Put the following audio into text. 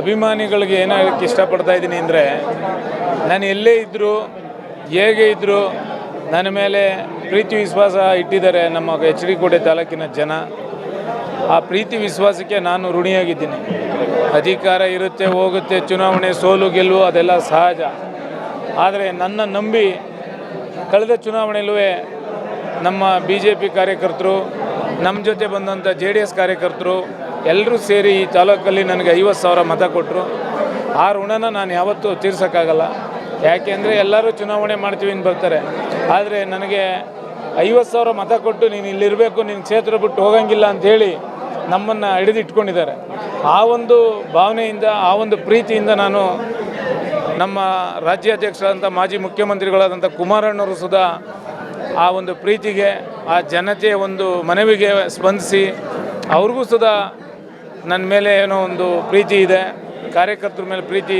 ಅಭಿಮಾನಿಗಳಿಗೆ ಏನಾಗಕ್ಕೆ ಇಷ್ಟಪಡ್ತಾ ಇದ್ದೀನಿ ಅಂದರೆ, ನಾನು ಎಲ್ಲೇ ಇದ್ದರೂ ಹೇಗೆ ಇದ್ದರೂ ನನ್ನ ಮೇಲೆ ಪ್ರೀತಿ ವಿಶ್ವಾಸ ಇಟ್ಟಿದ್ದಾರೆ ನಮ್ಮ ಎಚ್ ಡಿ ಕೋಟೆ ತಾಲೂಕಿನ ಜನ. ಆ ಪ್ರೀತಿ ವಿಶ್ವಾಸಕ್ಕೆ ನಾನು ಋಣಿಯಾಗಿದ್ದೀನಿ. ಅಧಿಕಾರ ಇರುತ್ತೆ, ಹೋಗುತ್ತೆ, ಚುನಾವಣೆ, ಸೋಲು, ಗೆಲುವು, ಅದೆಲ್ಲ ಸಹಜ. ಆದರೆ ನನ್ನ ನಂಬಿ ಕಳೆದ ಚುನಾವಣೆಯಲ್ಲೂ ನಮ್ಮ ಬಿ ಜೆ ಪಿ ಕಾರ್ಯಕರ್ತರು ನಮ್ಮ ಜೊತೆ ಬಂದಂಥ ಜೆ ಡಿ ಎಸ್ ಕಾರ್ಯಕರ್ತರು ಎಲ್ಲರೂ ಸೇರಿ ಈ ತಾಲೂಕಲ್ಲಿ ನನಗೆ ಐವತ್ತು ಸಾವಿರ ಮತ ಕೊಟ್ಟರು ಆ ಋಣನ ನಾನು ಯಾವತ್ತೂ ತೀರ್ಸೋಕ್ಕಾಗಲ್ಲ. ಯಾಕೆಂದರೆ ಎಲ್ಲರೂ ಚುನಾವಣೆ ಮಾಡ್ತೀವಿ ಅಂತ ಬರ್ತಾರೆ. ಆದರೆ ನನಗೆ ಐವತ್ತು ಸಾವಿರ ಮತ ಕೊಟ್ಟು ನೀನು ಇಲ್ಲಿರಬೇಕು ನಿನ್ನ ಕ್ಷೇತ್ರ ಬಿಟ್ಟು ಹೋಗಂಗಿಲ್ಲ ಅಂಥೇಳಿ ನಮ್ಮನ್ನು ಹಿಡಿದಿಟ್ಕೊಂಡಿದ್ದಾರೆ. ಆ ಒಂದು ಭಾವನೆಯಿಂದ, ಆ ಒಂದು ಪ್ರೀತಿಯಿಂದ ನಾನು ನಮ್ಮ ರಾಜ್ಯಾಧ್ಯಕ್ಷರಾದಂಥ ಮಾಜಿ ಮುಖ್ಯಮಂತ್ರಿಗಳಾದಂಥ ಕುಮಾರಣ್ಣವರು ಸುದಾ ಆ ಒಂದು ಪ್ರೀತಿಗೆ ಆ ಜನತೆಯ ಒಂದು ಮನವಿಗೆ ಸ್ಪಂದಿಸಿ ಅವ್ರಿಗೂ ಸುದಾ ನನ್ನ ಮೇಲೆ ಏನೋ ಒಂದು ಪ್ರೀತಿ ಇದೆ, ಕಾರ್ಯಕರ್ತರ ಮೇಲೆ ಪ್ರೀತಿ